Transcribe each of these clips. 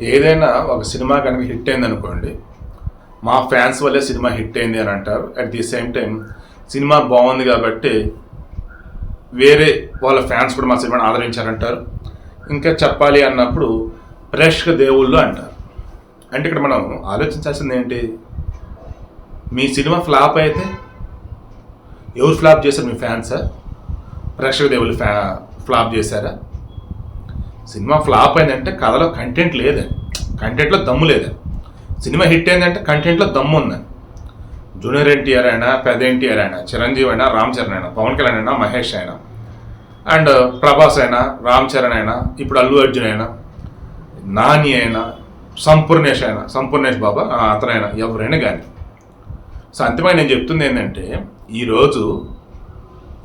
ఏదైనా ఒక సినిమా కనుక హిట్ అయింది అనుకోండి మా ఫ్యాన్స్ వల్లే సినిమా హిట్ అయింది అని అంటారు. At the same time cinema బాగుంది కాబట్టి వేరే వాళ్ళ ఫ్యాన్స్ కూడా మా సినిమాని ఆదరించారంటారు. ఇంకా చెప్పాలి అన్నప్పుడు ప్రేక్షక దేవుళ్ళు అంటారు. అంటే ఇక్కడ మనం ఆలోచించాల్సింది ఏంటి? మీ సినిమా ఫ్లాప్ అయితే ఎవరు ఫ్లాప్ చేశారు? మీ ఫ్యాన్సా? ప్రేక్షక దేవుళ్ళు ఫ్యా ఫ్లాప్ చేశారా? సినిమా ఫ్లాప్ అయిందంటే కథలో కంటెంట్ లేదని కంటెంట్లో దమ్ము లేదని సినిమా హిట్ అయిందంటే కంటెంట్లో దమ్ము ఉందని జూనియర్ ఎన్టీఆర్ అయినా పెద్ద ఎన్టీఆర్ అయినా చిరంజీవి అయినా రామ్ చరణ్ అయినా పవన్ కళ్యాణ్ అయినా మహేష్ అయినా అండ్ ప్రభాస్ అయినా రామ్ చరణ్ అయినా ఇప్పుడు అల్లు అర్జున్ అయినా నాని అయినా సంపూర్ణేష్ అయినా సంపూర్ణేష్ బాబా ఆ, అతనైనా ఎవరైనా కానీ. సో అంతిమంగా నేను చెప్తుంది ఏంటంటే ఈరోజు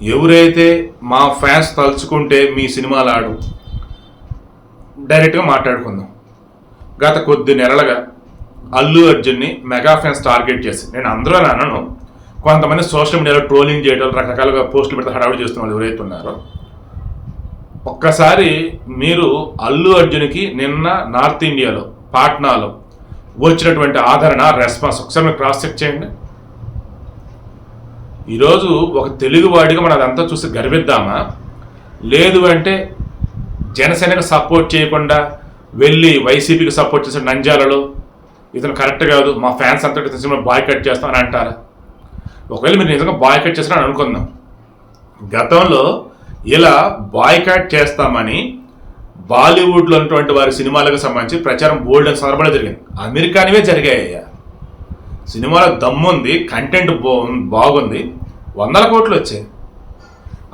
ఎవరైతే మా ఫ్యాన్స్ తలుచుకుంటే మీ సినిమాలు ఆడు డైరెక్ట్గా మాట్లాడుకుందాం. గత కొద్ది నెలలుగా అల్లు అర్జున్ని మెగా ఫ్యాన్స్ టార్గెట్ చేసి నేను అందరూ అని అనను కొంతమంది సోషల్ మీడియాలో ట్రోలింగ్ చేయడం రకరకాలుగా పోస్టులు పెడితే హడావిడి చేస్తున్న వాళ్ళు ఎవరైతే ఉన్నారో ఒక్కసారి మీరు అల్లు అర్జున్కి నిన్న నార్త్ ఇండియాలో పాట్నాలో వచ్చినటువంటి ఆదరణ రెస్పాన్స్ ఒకసారి మీరు క్రాస్ చెక్ చేయండి. ఈరోజు ఒక తెలుగువాడిగా మనం అదంతా చూసి గర్విద్దామా? లేదు అంటే జనసేనకు సపోర్ట్ చేయకుండా వెళ్ళి వైసీపీకి సపోర్ట్ చేసిన నంజాలలో ఇతను కరెక్ట్ కాదు మా ఫ్యాన్స్ అంతా ఇతని సినిమా బాయ్ కట్ చేస్తాం అని అంటారు. ఒకవేళ మీరు నిజంగా బాయ్ కట్ చేస్తారని అనుకుందాం. గతంలో ఇలా బాయ్కాట్ చేస్తామని బాలీవుడ్లో ఉన్నటువంటి వారి సినిమాలకు సంబంధించి ప్రచారం బోల్డ్ అని సందర్భంలో జరిగింది. అమెరికానివే జరిగాయ్యా సినిమాలో దమ్ముంది కంటెంట్ బాగుంది. వందల కోట్లు వచ్చాయి.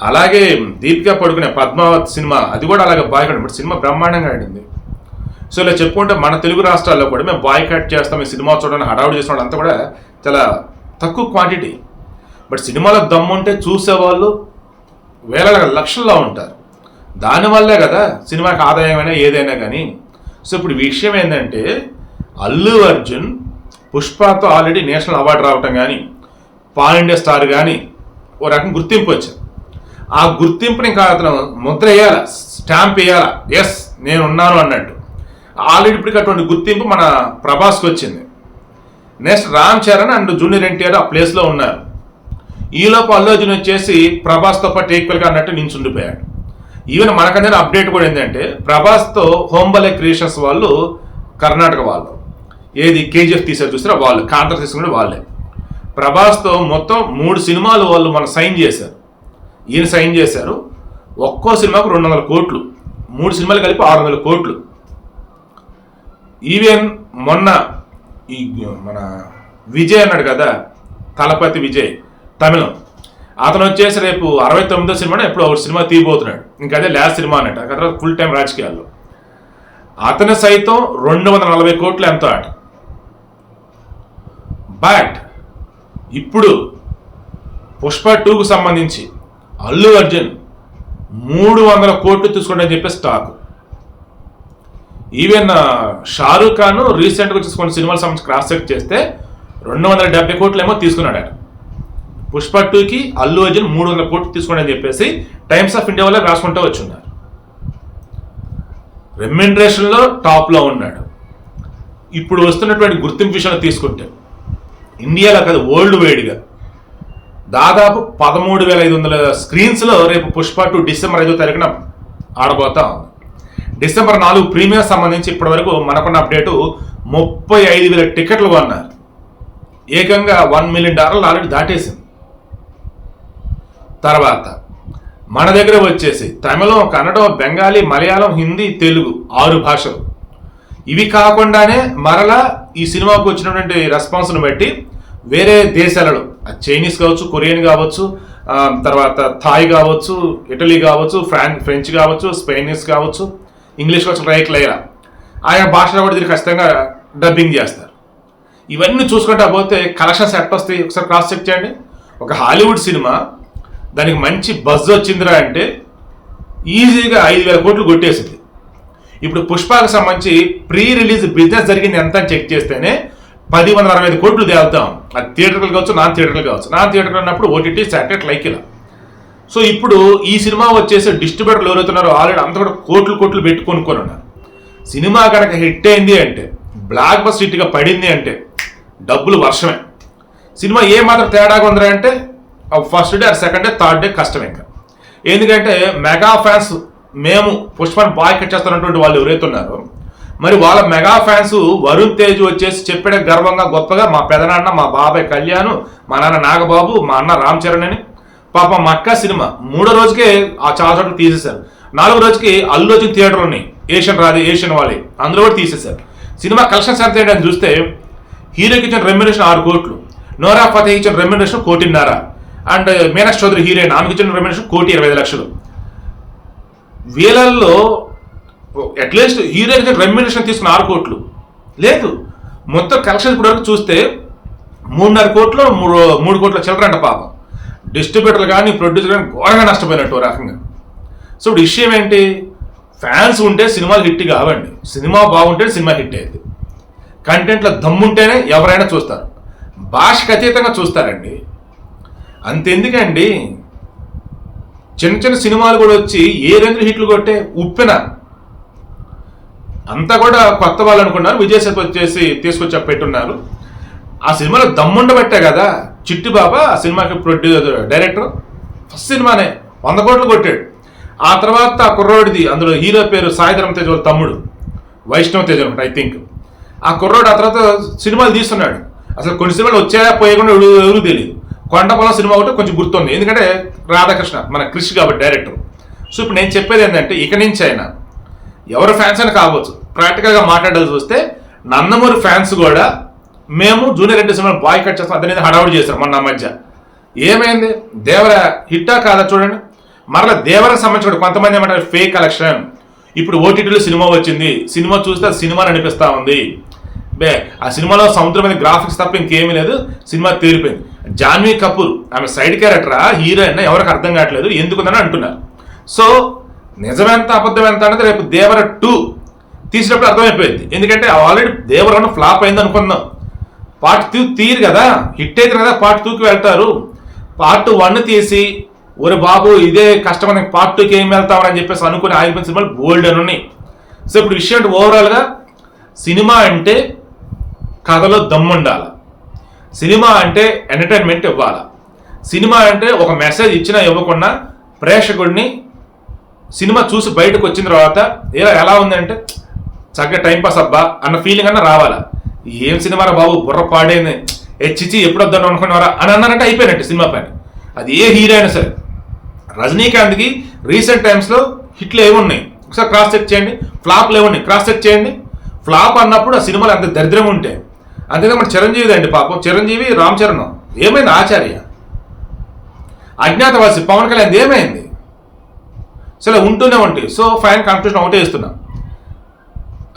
అలాగే దీపిక పడుకునే పద్మావత్ సినిమా అది కూడా అలాగే బాయ్కాట్ ఇప్పుడు సినిమా బ్రహ్మాండంగా ఆడింది. సో ఇలా చెప్పుకుంటే మన తెలుగు రాష్ట్రాల్లో కూడా మేము బాయ్కాట్ చేస్తాం ఈ సినిమా చూడడానికి హడావుడి చేసిన అంతా కూడా చాలా తక్కువ క్వాంటిటీ బట్ సినిమాలో దమ్ముంటే చూసేవాళ్ళు వేల లక్షల్లో ఉంటారు. దానివల్లే కదా సినిమాకి ఆదాయమైనా ఏదైనా కానీ. సో ఇప్పుడు విషయం ఏంటంటే అల్లు అర్జున్ పుష్పతో ఆల్రెడీ నేషనల్ అవార్డు రావటం కానీ పాన్ ఇండియా స్టార్ కానీ ఓ రకం గుర్తింపు వచ్చింది ఆ గుర్తింపుని ఇంకా అతను ముద్ర వేయాల? స్టాంప్ వేయాల? ఎస్ నేను ఉన్నాను అన్నట్టు. ఆల్రెడీ ఇప్పటికి అటువంటి గుర్తింపు మన ప్రభాస్కి వచ్చింది. Next Ram Charan and junior NTR ఆ ప్లేస్లో ఉన్నారు. ఈలోపు అల్లు అర్జున్ వచ్చేసి ప్రభాస్తో పాటు ఈక్వల్గా అన్నట్టు నించుండిపోయాడు ఈవెన్ మనకందరిన అప్డేట్ కూడా ఏంటంటే ప్రభాస్తో హోంబలే క్రియేషన్స్ వాళ్ళు కర్ణాటక వాళ్ళు. ఏది కేజీఎఫ్ తీసారు చూసారా వాళ్ళు కాంట్రాక్ట్ తీసుకునే వాళ్ళే. ప్రభాస్తో మొత్తం మూడు సినిమాలు వాళ్ళు మన సైన్ చేశారు. ఈయన సైన్ చేశారు. ఒక్కో సినిమాకు రెండు వందల కోట్లు. మూడు సినిమాలు కలిపి ఆరు వందల కోట్లు. ఈవెన్ మొన్న ఈ మన విజయ్ అన్నాడు కదా తలపతి విజయ్ తమిళం. అతను వచ్చేసి రేపు అరవై తొమ్మిదో సినిమా ఎప్పుడు ఒక సినిమా తీయబోతున్నాడు. ఇంకా అదే లాస్ట్ సినిమా అన్నట్టు. ఆ తర్వాత ఫుల్ టైం రాజకీయాల్లో. అతను సైతం రెండు వందల నలభై కోట్లు ఎంతో ఆట. బట్ ఇప్పుడు పుష్ప టూకు సంబంధించి అల్లు అర్జున్ మూడు వందల కోట్లు తీసుకోండి అని చెప్పి స్టాక్ ఈవెన్ షారూఖ్ ఖాన్ రీసెంట్గా వచ్చేసి కొన్ని సినిమాల సంబంధించి క్రాస్ చెక్ చేస్తే రెండు వందల డెబ్బై కోట్లు ఏమో తీసుకున్నాడు ఆయన పుష్ప టూకి అల్లు అర్జున్ మూడు వందల కోట్లు తీసుకోండి అని చెప్పేసి టైమ్స్ ఆఫ్ ఇండియా వల్ల రాసుకుంటూ వచ్చున్నారు. రెమ్యునరేషన్లో టాప్లో ఉన్నాడు. ఇప్పుడు వస్తున్నటువంటి గుర్తింపు విషయంలో తీసుకుంటే ఇండియాలో కాదు వరల్డ్ వైడ్గా దాదాపు పదమూడు వేల ఐదు వందల స్క్రీన్స్లో రేపు పుష్ప టూ డిసెంబర్ ఐదో తారీఖున ఆడబోతా ఉంది. డిసెంబర్ నాలుగు ప్రీమియర్ సంబంధించి ఇప్పటి వరకు మనకున్న అప్డేటు ముప్పై ఐదు వేల టికెట్లు కొన్నారు. ఏకంగా వన్ మిలియన్ డాలర్లు ఆల్రెడీ దాటేసింది. తర్వాత మన దగ్గర వచ్చేసి తమిళం కన్నడం బెంగాలీ మలయాళం హిందీ తెలుగు ఆరు భాషలు. ఇవి కాకుండానే మరలా ఈ సినిమాకు వచ్చినటువంటి రెస్పాన్స్ను బట్టి వేరే దేశాలలో చైనీస్ కావచ్చు కొరియన్ కావచ్చు తర్వాత థాయ్ కావచ్చు ఇటలీ కావచ్చు ఫ్రాన్ ఫ్రెంచ్ కావచ్చు స్పెయినీస్ కావచ్చు ఇంగ్లీష్ కావచ్చు రైట్ లేరా ఆయా భాషలో కూడా దీన్ని ఖచ్చితంగా డబ్బింగ్ చేస్తారు. ఇవన్నీ చూసుకుంటా పోతే కలెక్షన్స్ ఎట్ వస్తాయి? ఒకసారి క్రాస్ చెక్ చేయండి. ఒక హాలీవుడ్ సినిమా దానికి మంచి బజ్ వచ్చిందిరా అంటే ఈజీగా ఐదు వేల కోట్లు కొట్టేసింది. ఇప్పుడు పుష్పకు సంబంధించి ప్రీ రిలీజ్ బిజినెస్ జరిగింది ఎంత అని చెక్ చేస్తేనే పది వందల అరవై ఐదు కోట్లు తేలుతాం. అది థియేటర్లు కావచ్చు నాన్ థియేటర్లు కావచ్చు. నాన్ థియేటర్లు అన్నప్పుడు ఓటీటీ శాటిలైట్ లైక్ ఇలా సో ఇప్పుడు ఈ సినిమా వచ్చేసి డిస్ట్రిబ్యూటర్లు ఎవరైతున్నారో ఆల్రెడీ అంత కూడా కోట్లు కోట్లు పెట్టి కొనుక్కొని ఉన్నారు. సినిమా కనుక హిట్ అయింది అంటే బ్లాక్ బస్ హిట్గా పడింది అంటే డబ్బులు వర్షమే. సినిమా ఏ మాత్రం తేడాగా ఉందిరా అంటే first day second day third day కష్టం ఇంకా. ఎందుకంటే మెగా ఫ్యాన్స్ మేము పుష్పని బాయ్ కట్ చేస్తున్నటువంటి వాళ్ళు ఎవరైతే ఉన్నారో మరి వాళ్ళ మెగా ఫ్యాన్స్ వరుణ్ తేజ్ వచ్చేసి చెప్పడం గర్వంగా గొప్పగా మా పెదనాన్న మా బాబాయ్ కళ్యాణ్ మా నాన్న నాగబాబు మా అన్న రామ్ చరణ్ అని. పాప మా అక్క సినిమా. మూడో రోజుకే ఆ చాలా చోట్ల తీసేశారు. నాలుగో రోజుకి అల్లు అర్జున్ థియేటర్ ఉన్నాయి. ఏషియన్ రాదు ఏషియన్ వాళ్ళే అందులో కూడా తీసేశారు. సినిమా కలెక్షన్స్ ఎంత ఏంటని చూస్తే హీరోకి ఇచ్చిన రెమ్యునేషన్ ఆరు కోట్లు. నోరా ఫతేహ్ ఇచ్చిన రెమ్యునేషన్ కోటిన్నర. అండ్ మీనాక్షి చౌదరి హీరోయిన్ ఆమెకి ఇచ్చిన రెమ్యునేషన్ కోటి ఇరవై ఐదు లక్షలు. వీళ్ళల్లో అట్లీస్ట్ హీరోయిన్ రెమ్యునేషన్ తీసుకున్న ఆరు కోట్లు. లేదు. మొత్తం కలెక్షన్ ఇప్పటివరకు చూస్తే మూడున్నర కోట్లు మూడు మూడు కోట్ల చిల్లరంట పాపం. డిస్ట్రిబ్యూటర్లు కానీ ప్రొడ్యూసర్ కానీ ఘోరంగా నష్టపోయినట్టు రకంగా. సో ఇప్పుడు విషయం ఏంటి? ఫ్యాన్స్ ఉంటే సినిమాలు హిట్ కావండి. సినిమా బాగుంటే సినిమా హిట్ అయ్యింది. కంటెంట్లో దమ్ముంటేనే ఎవరైనా చూస్తారు. భాషకు అతీతంగా చూస్తారండి. అంతెందుకండి? చిన్న చిన్న సినిమాలు కూడా వచ్చి ఏ రేంజ్ హిట్లు కొట్టే ఉప్పెన. అంతా కూడా కొత్త వాళ్ళు అనుకున్నారు. విజయ్ వచ్చేసి తీసుకొచ్చి పెట్టున్నారు. ఆ సినిమాలో దమ్ముండబట్టే కదా చిట్టి బాబా ఆ సినిమాకి ప్రొడ్యూసర్ డైరెక్టర్ ఫస్ట్ సినిమానే వంద కోట్లు కొట్టాడు. ఆ తర్వాత ఆ కుర్రోడిది అందులో హీరో పేరు సాయిధరం తేజ్ వాళ్ళ తమ్ముడు వైష్ణవ తేజ్ అనమాట ఐ థింక్ ఆ కుర్రోడు ఆ తర్వాత సినిమాలు తీస్తున్నాడు. అసలు కొన్ని సినిమాలు వచ్చాయా పోయకుండా ఎవరు తెలియదు కొండపొలం సినిమా ఒకటి కొంచెం గుర్తుంది. ఎందుకంటే రాధాకృష్ణ మన క్రిష్ కాబట్టి డైరెక్టర్ సో ఇప్పుడు నేను చెప్పేది ఏంటంటే ఇక నుంచి అయినా ఎవరు ఫ్యాన్స్ అని కావచ్చు. ప్రాక్టికల్గా మాట్లాడాల్సి వస్తే నందమూరి ఫ్యాన్స్ కూడా మేము junior Reddy cinema boycott చేస్తాం అతనేది హడావుడి చేశారు మొన్న మధ్య. ఏమైంది? దేవర హిట్టా కాదా చూడండి. మరలా దేవరకు సంబంధించిన కొంతమంది ఏమంటారు ఫేక్ కలెక్షన్ ఇప్పుడు ఓటీటీలో సినిమా వచ్చింది. సినిమా చూస్తే అది సినిమా అనిపిస్తూ ఉంది. బే ఆ సినిమాలో సముద్రమైన గ్రాఫిక్స్ తప్ప ఇంకేమీ లేదు. సినిమా తేలిపోయింది జాన్వీ కపూర్ ఆమె సైడ్ క్యారెక్టరా హీరోయిన్ ఎవరికి అర్థం కావట్లేదు ఎందుకుందని అంటున్నారు. సో నిజమెంత అబద్ధం ఎంత అనేది రేపు దేవర టూ తీసినప్పుడు అర్థమైపోయింది. ఎందుకంటే ఆల్రెడీ దేవర వన్ ఫ్లాప్ అయింది అనుకుందాం పార్ట్ టూ తీరు కదా హిట్ అయితే కదా పార్ట్ టూకి వెళ్తారు. పార్ట్ వన్ తీసి ఒరే బాబు ఇదే కష్టమైన పార్ట్ టూకి ఏం వెళ్తామని చెప్పేసి అనుకుని ఆగిపోయిన సినిమాలు బోల్డ్ అని ఉన్నాయి. సో ఇప్పుడు విషయం అంటే ఓవరాల్గా సినిమా అంటే కథలో దమ్ముండాలి సినిమా అంటే ఎంటర్టైన్మెంట్ ఇవ్వాలి. సినిమా అంటే ఒక మెసేజ్ ఇచ్చినా ఇవ్వకుండా ప్రేక్షకుడిని సినిమా చూసి బయటకు వచ్చిన తర్వాత ఎలా ఎలా ఉందంటే చక్కగా టైం పాస్ అబ్బా అన్న ఫీలింగ్ అన్న రావాలా? ఏం సినిమారా బాబు బుర్ర పాడైంది. హెచ్చిచి ఎప్పుడు వద్దాను అనుకున్నారా అని అన్నారంటే అయిపోయినట్టు సినిమా పని. అది ఏ హీరో అయినా సరే. రజనీకాంత్కి రీసెంట్ టైమ్స్లో హిట్లు ఏమున్నాయి ఒకసారి క్రాస్ చెక్ చేయండి. ఫ్లాప్లు ఏమున్నాయి క్రాస్ చెక్ చేయండి. ఫ్లాప్ అన్నప్పుడు ఆ సినిమాలు అంత దరిద్రం ఉంటాయి అంతేగా మన చిరంజీవి అండి పాపం. చిరంజీవి రామ్ చరణ్. ఏమైంది ఆచార్య? అజ్ఞాతవాసి పవన్ కళ్యాణ్ ఏమైంది? సరే ఉంటూనే ఉంటాయి. సో ఫైన్ కన్క్లూషన్ ఒకటే ఇస్తున్నాం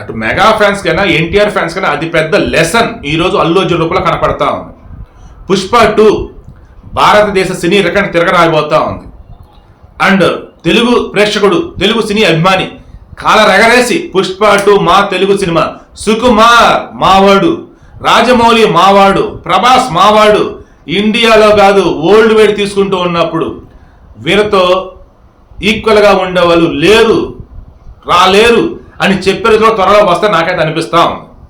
అటు మెగా ఫ్యాన్స్ కైనా ఎన్టీఆర్ ఫ్యాన్స్ కైనా అది పెద్ద లెసన్ ఈరోజు అల్లు అర్జున్ రూపంలో కనపడతా ఉంది. పుష్ప టూ భారతదేశ సినీ రికార్డ్ తిరగరాబోతా ఉంది. అండ్ తెలుగు ప్రేక్షకుడు తెలుగు సినీ అభిమాని కాల రెగరేసి పుష్ప టూ మా తెలుగు సినిమా. సుకుమార్ మావాడు రాజమౌళి మావాడు ప్రభాస్ మావాడు ఇండియాలో కాదు ఓల్డ్ వేడి తీసుకుంటూ ఉన్నప్పుడు వీరితో ఈక్వల్గా ఉండేవాళ్ళు లేరు రాలేరు అని చెప్పేది రోజులో త్వరలో వస్తే నాకైతే అనిపిస్తా ఉంది.